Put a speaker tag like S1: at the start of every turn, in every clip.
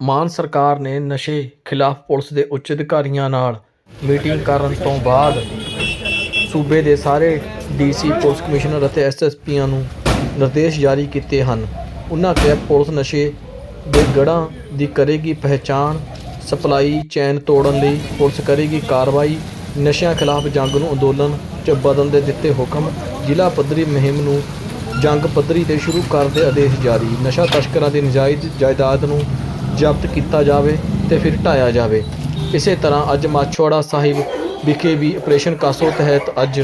S1: ਮਾਨ ਸਰਕਾਰ ਨੇ ਨਸ਼ੇ ਖਿਲਾਫ ਪੁਲਿਸ ਦੇ ਉੱਚ ਅਧਿਕਾਰੀਆਂ ਨਾਲ ਮੀਟਿੰਗ ਕਰਨ ਤੋਂ ਬਾਅਦ ਸੂਬੇ ਦੇ ਸਾਰੇ ਡੀਸੀ ਪੁਲਿਸ ਕਮਿਸ਼ਨਰ ਅਤੇ ਐਸਐਸਪੀਆਂ ਨੂੰ ਨਿਰਦੇਸ਼ ਜਾਰੀ ਕੀਤੇ ਹਨ। ਉਹਨਾਂ ਕਿਹਾ, ਪੁਲਿਸ ਨਸ਼ੇ ਦੇ ਗੜ੍ਹਾਂ ਦੀ ਕਰੇਗੀ ਪਹਿਚਾਣ, ਸਪਲਾਈ ਚੈਨ ਤੋੜਨ ਲਈ ਪੁਲਿਸ ਕਰੇਗੀ ਕਾਰਵਾਈ, ਨਸ਼ਿਆਂ ਖਿਲਾਫ ਜੰਗ ਨੂੰ ਅੰਦੋਲਨ 'ਚ ਬਦਲਣ ਦੇ ਦਿੱਤੇ ਹੁਕਮ, ਜ਼ਿਲ੍ਹਾ ਪੱਧਰੀ ਮੁਹਿੰਮ ਨੂੰ ਜੰਗ ਪੱਧਰੀ ਤੇ ਸ਼ੁਰੂ ਕਰਨ ਦੇ ਆਦੇਸ਼ ਜਾਰੀ। ਨਸ਼ਾ ਤਸਕਰਾਂ ਦੀ ਨਜਾਇਜ਼ ਜਾਇਦਾਦ ਨੂੰ ਜ਼ਬਤ ਕੀਤਾ ਜਾਵੇ ਤੇ ਫਿਰ ਢਾਇਆ ਜਾਵੇ। ਇਸੇ ਤਰ੍ਹਾਂ ਅੱਜ ਮਾਛੋੜਾ ਸਾਹਿਬ ਵਿਖੇ ਵੀ ਆਪਰੇਸ਼ਨ ਕਾਸੋ ਤਹਿਤ ਅੱਜ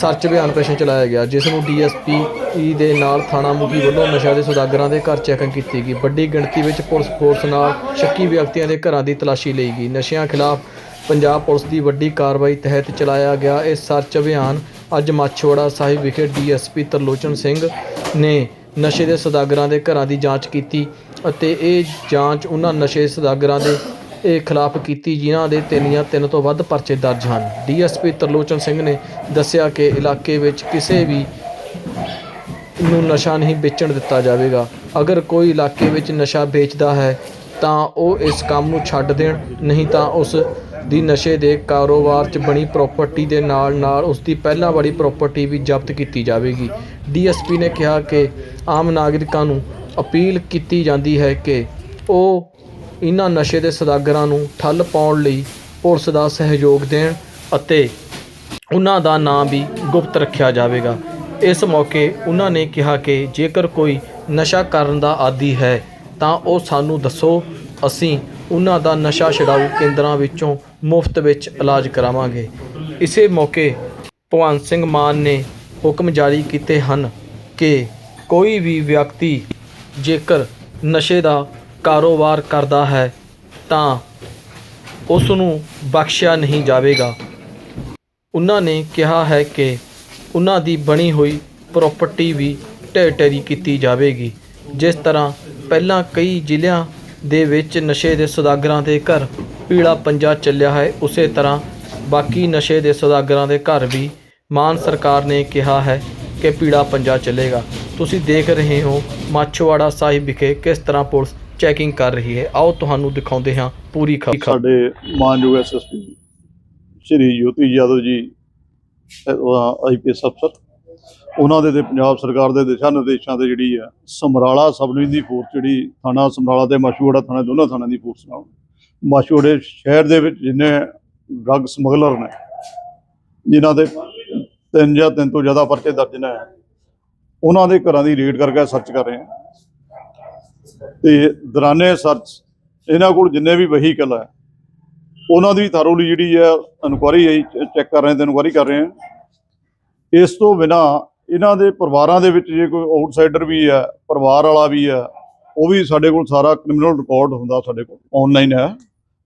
S1: ਸਰਚ ਅਭਿਆਨ ਆਪਰੇਸ਼ਨ ਚਲਾਇਆ ਗਿਆ, ਜਿਸ ਨੂੰ ਡੀਐਸਪੀ ਦੇ ਨਾਲ ਥਾਣਾ ਮੁਖੀ ਵੱਲੋਂ ਨਸ਼ਾ ਦੇ ਸੁਦਾਗਰਾਂ ਦੇ ਘਰ ਚੈਕਿੰਗ ਕੀਤੀ ਗਈ। ਵੱਡੀ ਗਿਣਤੀ ਵਿੱਚ ਪੁਲਿਸ ਫੋਰਸ ਨਾਲ ਸ਼ੱਕੀ ਵਿਅਕਤੀਆਂ ਦੇ ਘਰਾਂ ਦੀ ਤਲਾਸ਼ੀ ਲਈ ਗਈ। ਨਸ਼ਿਆਂ ਖਿਲਾਫ ਪੰਜਾਬ ਪੁਲਿਸ ਦੀ ਵੱਡੀ ਕਾਰਵਾਈ ਤਹਿਤ ਚਲਾਇਆ ਗਿਆ ਇਹ ਸਰਚ ਅਭਿਆਨ ਅੱਜ ਮਾਛੋੜਾ ਸਾਹਿਬ ਵਿਖੇ ਡੀਐਸਪੀ ਤਰਲੋਚਨ ਸਿੰਘ ਨੇ ਨਸ਼ੇ ਦੇ ਸੁਦਾਗਰਾਂ ਦੇ ਘਰਾਂ ਦੀ ਜਾਂਚ ਕੀਤੀ। ਅਤੇ ਇਹ ਜਾਂਚ ਉਹਨਾਂ ਨਸ਼ੇ ਸੁਦਾਗਰਾਂ ਦੇ ਇਹ ਖਿਲਾਫ ਕੀਤੀ, ਜਿਨ੍ਹਾਂ ਦੇ ਤਿੰਨ ਜਾਂ ਤਿੰਨ ਤੋਂ ਵੱਧ ਪਰਚੇ ਦਰਜ ਹਨ। ਡੀਐਸਪੀ ਤਰਲੋਚਨ ਸਿੰਘ ਨੇ ਦੱਸਿਆ ਕਿ ਇਲਾਕੇ ਵਿੱਚ ਕਿਸੇ ਵੀ ਨੂੰ ਨਸ਼ਾ ਨਹੀਂ ਵੇਚਣ ਦਿੱਤਾ ਜਾਵੇਗਾ। ਅਗਰ ਕੋਈ ਇਲਾਕੇ ਵਿੱਚ ਨਸ਼ਾ ਵੇਚਦਾ ਹੈ, ਤਾਂ ਉਹ ਇਸ ਕੰਮ ਨੂੰ ਛੱਡ ਦੇਣ, ਨਹੀਂ ਤਾਂ ਉਸ ਦੀ ਨਸ਼ੇ ਦੇ ਕਾਰੋਬਾਰ 'ਚ ਬਣੀ ਪ੍ਰਾਪਰਟੀ ਦੇ ਨਾਲ ਨਾਲ ਉਸ ਦੀ ਪਹਿਲਾਂ ਵਾਲੀ ਪ੍ਰਾਪਰਟੀ ਵੀ ਜ਼ਬਤ ਕੀਤੀ ਜਾਵੇਗੀ। ਡੀਐਸਪੀ ਨੇ ਕਿਹਾ ਕਿ ਆਮ ਨਾਗਰਿਕਾਂ ਨੂੰ ਅਪੀਲ ਕੀਤੀ ਜਾਂਦੀ ਹੈ ਕਿ ਉਹ ਇਹਨਾਂ ਨਸ਼ੇ ਦੇ ਸਦਾਗਰਾਂ ਨੂੰ ਠੱਲ ਪਾਉਣ ਲਈ ਪੁਲਿਸ ਦਾ ਸਹਿਯੋਗ ਦੇਣ ਅਤੇ ਉਹਨਾਂ ਦਾ ਨਾਂ ਵੀ ਗੁਪਤ ਰੱਖਿਆ ਜਾਵੇਗਾ। ਇਸ ਮੌਕੇ ਉਹਨਾਂ ਨੇ ਕਿਹਾ ਕਿ ਜੇਕਰ ਕੋਈ ਨਸ਼ਾ ਕਰਨ ਦਾ ਆਦੀ ਹੈ, ਤਾਂ ਉਹ ਸਾਨੂੰ ਦੱਸੋ, ਅਸੀਂ ਉਹਨਾਂ ਦਾ ਨਸ਼ਾ ਛਡਾਊ ਕੇਂਦਰਾਂ ਵਿੱਚੋਂ ਮੁਫਤ ਵਿੱਚ ਇਲਾਜ ਕਰਾਵਾਂਗੇ। ਇਸੇ ਮੌਕੇ ਭਗਵੰਤ ਸਿੰਘ ਮਾਨ ਨੇ ਹੁਕਮ ਜਾਰੀ ਕੀਤੇ ਹਨ ਕਿ ਕੋਈ ਵੀ ਵਿਅਕਤੀ ਜੇਕਰ ਨਸ਼ੇ ਦਾ ਕਾਰੋਬਾਰ ਕਰਦਾ ਹੈ, ਤਾਂ ਉਸ ਨੂੰ ਬਖਸ਼ਿਆ ਨਹੀਂ ਜਾਵੇਗਾ। ਉਹਨਾਂ ਨੇ ਕਿਹਾ ਹੈ ਕਿ ਉਹਨਾਂ ਦੀ ਬਣੀ ਹੋਈ ਪ੍ਰਾਪਰਟੀ ਵੀ ਢਹਿ ਢੇਰੀ ਕੀਤੀ ਜਾਵੇਗੀ। ਜਿਸ ਤਰ੍ਹਾਂ ਪਹਿਲਾਂ ਕਈ ਜ਼ਿਲ੍ਹਿਆਂ ਦੇ ਵਿੱਚ ਨਸ਼ੇ ਦੇ ਸੌਦਾਗਰਾਂ ਦੇ ਘਰ ਪੀਲਾ ਪੰਜਾ ਚੱਲਿਆ ਹੈ, ਉਸੇ ਤਰ੍ਹਾਂ ਬਾਕੀ ਨਸ਼ੇ ਦੇ ਸੌਦਾਗਰਾਂ ਦੇ ਘਰ ਵੀ ਮਾਨ ਸਰਕਾਰ ਨੇ ਕਿਹਾ ਹੈ ਕਿ ਪੀਲਾ ਪੰਜਾ ਚੱਲੇਗਾ। ਤੁਸੀਂ ਦੇਖ ਰਹੇ ਹੋ ਮਾਛੋਵਾੜਾ ਸਾਹਿਬ ਵਿਖੇ ਕਿਸ ਤਰ੍ਹਾਂ ਪੁਲਿਸ ਚੈਕਿੰਗ ਕਰ ਰਹੀ ਹੈ। ਆਓ ਤੁਹਾਨੂੰ ਦਿਖਾਉਂਦੇ ਹਾਂ ਪੂਰੀ ਖਬਰ।
S2: ਸਾਡੇ ਮਾਨਯੋਗ ਐਸਐਸਪੀ ਸ਼੍ਰੀ ਜੋਤੀ ਯਾਦਵ ਜੀ ਆਈਪੀਐਸ ਅਫਸਰ, ਉਹਨਾਂ ਦੇ ਤੇ ਪੰਜਾਬ ਸਰਕਾਰ ਦੇ ਦਿਸ਼ਾ ਨਿਰਦੇਸ਼ਾਂ ਤੇ ਜਿਹੜੀ ਆ, ਸਮਰਾਲਾ ਸਬ ਦੀ ਫੋਰਸ ਜਿਹੜੀ ਥਾਣਾ ਸਮਰਾਲਾ ਤੇ ਮਾਸ਼ੂੜਾ ਥਾਣਾ, ਦੋਨਾਂ ਥਾਣਿਆਂ ਦੀ ਫੋਰਸ ਨਾਲ। ਮਾਸ਼ੂੜੇ ਸ਼ਹਿਰ ਦੇ ਵਿੱਚ ਜਿੰਨੇ ਡਰੱਗ ਸਮਗਲਰ ਨੇ, ਜਿਨ੍ਹਾਂ ਦੇ ਤਿੰਨ ਜਾਂ ਤਿੰਨ ਤੋਂ ਜ਼ਿਆਦਾ ਪਰਚੇ ਦਰਜ ਨੇ। ਉਹਨਾਂ ਦੇ ਘਰਾਂ ਦੀ ਰੇਡ ਕਰਕੇ ਸਰਚ ਕਰ ਰਹੇ ਹਾਂ। ਤੇ ਦੌਰਾਨੇ ਸਰਚ ਇਹਨਾਂ ਕੋਲ ਜਿੰਨੇ ਵੀ ਵਹੀਕਲ ਹੈ ਉਹਨਾਂ ਦੀ ਥਰੋਲੀ ਜਿਹੜੀ ਹੈ ਇਨਕੁਆਰੀ ਹੈ ਚੈੱਕ ਕਰ ਰਹੇ ਤੇ ਇਨਕੁਆਰੀ ਕਰ ਰਹੇ ਹਾਂ। ਇਸ ਤੋਂ ਬਿਨਾ ਇਹਨਾਂ ਦੇ ਪਰਿਵਾਰਾਂ ਦੇ ਵਿੱਚ ਜੇ ਕੋਈ ਆਊਟਸਾਈਡਰ ਵੀ ਹੈ ਪਰਿਵਾਰ ਵਾਲਾ ਵੀ ਹੈ ਉਹ ਵੀ ਸਾਡੇ ਕੋਲ ਸਾਰਾ ਕ੍ਰਿਮੀਨਲ ਰਿਕਾਰਡ ਹੁੰਦਾ ਸਾਡੇ ਕੋਲ ਆਨਲਾਈਨ ਹੈ।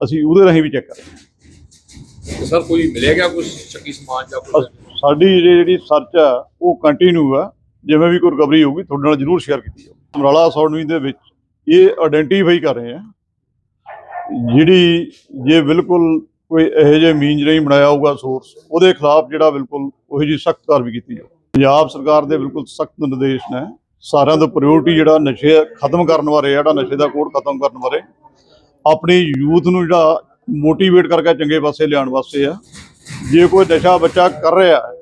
S2: ਅਸੀਂ ਉਹਦੇ ਰਾਹੀਂ ਵੀ ਚੈੱਕ ਕਰ ਰਹੇ ਹਾਂ।
S3: ਸਰ ਕੋਈ ਮਿਲਿਆ ਗਿਆ ਕੁਝ ਸ਼ੱਕੀ ਸਮਾਨ ਜਾਂ ਕੁਝ
S2: ਸਾਡੀ ਜਿਹੜੀ ਜਿਹੜੀ ਸਰਚ ਹੈ ਉਹ ਕੰਟੀਨਿਊ ਹੈ ਜਿਵੇਂ ਵੀ ਕੋਈ ਰਿਕਵਰੀ ਹੋਊਗੀ, ਤੁਹਾਡੇ ਨਾਲ ਜ਼ਰੂਰ ਸ਼ੇਅਰ ਕੀਤੀ ਜਾਊਗੀ ਸਮਰਾਲਾ ਸੌਡਵੀ ਦੇ ਵਿੱਚ ਇਹ ਆਇਡੈਂਟੀਫਾਈ ਕਰ ਰਹੇ ਹਾਂ ਜਿਹੜੀ ਜੇ ਬਿਲਕੁਲ ਕੋਈ ਇਹੋ ਜਿਹੇ ਮੀਨਜ ਨਹੀਂ ਬਣਾਇਆ ਹੋਊਗਾ ਸੋਰਸ ਉਹਦੇ ਖਿਲਾਫ ਜਿਹੜਾ ਬਿਲਕੁਲ ਉਹੋ ਜਿਹੀ ਸਖਤ ਕਾਰਵਾਈ ਕੀਤੀ ਜਾਊ। ਪੰਜਾਬ ਸਰਕਾਰ ਦੇ ਬਿਲਕੁਲ ਸਖਤ ਨਿਰਦੇਸ਼ ਨੇ, ਸਾਰਿਆਂ ਦਾ ਪ੍ਰਾਇੋਰਟੀ ਜਿਹੜਾ ਨਸ਼ੇ ਖਤਮ ਕਰਨ ਬਾਰੇ ਜਿਹੜਾ ਨਸ਼ੇ ਦਾ ਕੋਡ ਖਤਮ ਕਰਨ ਬਾਰੇ, ਆਪਣੀ ਯੂਥ ਨੂੰ ਜਿਹੜਾ ਮੋਟੀਵੇਟ ਕਰਕੇ ਚੰਗੇ ਪਾਸੇ ਲਿਆਉਣ ਵਾਸਤੇ ਆ। ਜੇ ਕੋਈ ਨਸ਼ਾ ਬੱਚਾ ਕਰ ਰਿਹਾ ਹੈ,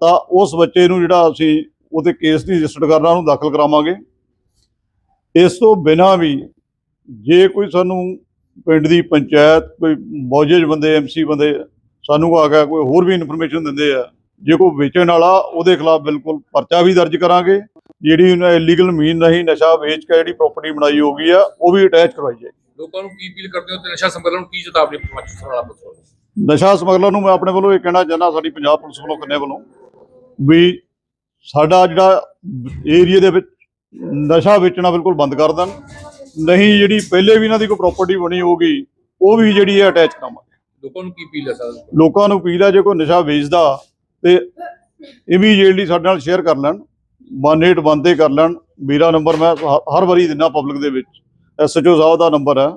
S2: ਤਾਂ ਉਸ ਬੱਚੇ ਨੂੰ ਜਿਹੜਾ ਅਸੀਂ ਉਹਦੇ ਕੇਸ ਨਹੀਂ ਰਜਿਸਟਰ ਕਰਨਾ ਉਹਨੂੰ ਦਾਖਲ ਕਰਾਵਾਂਗੇ। ਇਸ ਤੋਂ ਬਿਨਾ ਵੀ ਜੇ ਕੋਈ ਸਾਨੂੰ ਪਿੰਡ ਦੀ ਪੰਚਾਇਤ, ਕੋਈ ਮੌਜੂਦ ਬੰਦੇ ਐਮਸੀ ਬੰਦੇ ਸਾਨੂੰ ਆ ਗਿਆ ਕੋਈ ਹੋਰ ਵੀ ਇਨਫੋਰਮੇਸ਼ਨ ਦਿੰਦੇ ਆ, ਜੇ ਕੋਈ ਵੇਚਣ ਵਾਲਾ, ਉਹਦੇ ਖਿਲਾਫ ਬਿਲਕੁਲ ਪਰਚਾ ਵੀ ਦਰਜ ਕਰਾਂਗੇ। ਜਿਹੜੀ ਉਹਨਾਂ ਇਲੀਗਲ ਮੀਨ ਨਹੀਂ, ਨਸ਼ਾ ਵੇਚ ਕੇ ਜਿਹੜੀ ਪ੍ਰਾਪਰਟੀ ਬਣਾਈ ਹੋ ਗਈ ਆ, ਉਹ ਵੀ ਅਟੈਚ ਕਰਵਾਈ ਜਾਏਗੀ।
S3: ਲੋਕਾਂ ਨੂੰ ਕੀ ਅਪੀਲ ਕਰਦੇ ਹੋ ਤੇ ਨਸ਼ਾ ਸੰਭਾਲਣ ਨੂੰ ਕੀ ਚੇਤਾਵਨੀ ਪਹੁੰਚ ਵਾਲਾ
S2: ਨਸ਼ਾ ਸਮਗਲਰ ਨੂੰ ਮੈਂ ਆਪਣੇ ਵੱਲੋਂ ਇਹ ਕਹਿਣਾ ਚਾਹੁੰਦਾ ਸਾਡੀ ਪੰਜਾਬ ਪੁਲਿਸ ਵੱਲੋਂ ਕੰਨੇ ਵੱਲੋਂ ਵੀ ਸਾਡਾ ਜਿਹੜਾ ਏਰੀਆ ਦੇ ਵਿੱਚ ਨਸ਼ਾ ਵੇਚਣਾ ਬਿਲਕੁਲ ਬੰਦ ਕਰ ਦੇਣ। ਨਹੀਂ ਜਿਹੜੀ ਪਹਿਲੇ ਵੀ ਇਹਨਾਂ ਦੀ ਕੋਈ ਪ੍ਰਾਪਰਟੀ ਬਣੀ ਹੋਊਗੀ ਉਹ ਵੀ ਜਿਹੜੀ ਹੈ ਅਟੈਚ ਕਰਾਵਾਂਗੇ।
S3: ਲੋਕਾਂ ਨੂੰ ਕੀ ਅਪੀਲ ਹੈ ਸਰ?
S2: ਲੋਕਾਂ ਨੂੰ ਅਪੀਲ ਹੈ ਜੇ ਕੋਈ ਨਸ਼ਾ ਵੇਚਦਾ ਤੇ ਇਮੀਡੀਏਟਲੀ ਸਾਡੇ ਨਾਲ ਸ਼ੇਅਰ ਕਰ ਲੈਣ 181 ਤੇ ਕਰ ਲੈਣ। ਮੇਰਾ ਨੰਬਰ ਮੈਂ ਹਰ ਵਾਰੀ ਦਿੰਦਾ ਪਬਲਿਕ ਦੇ ਵਿੱਚ। ਐਸਐਚਓ ਸਾਹਿਬ ਦਾ ਨੰਬਰ ਹੈ।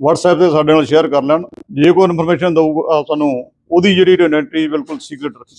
S2: WhatsApp ਤੇ ਸਾਡੇ ਨਾਲ ਸ਼ੇਅਰ ਕਰ ਲੈਣ। ਜੇ ਕੋਈ ਇਨਫੋਰਮੇਸ਼ਨ ਦਊਗਾ, ਸਾਨੂੰ ਉਹਦੀ ਜਿਹੜੀ ਆਇਡੈਂਟੀ ਬਿਲਕੁਲ ਸੀਕ੍ਰੀਟ ਰੱਖੀ।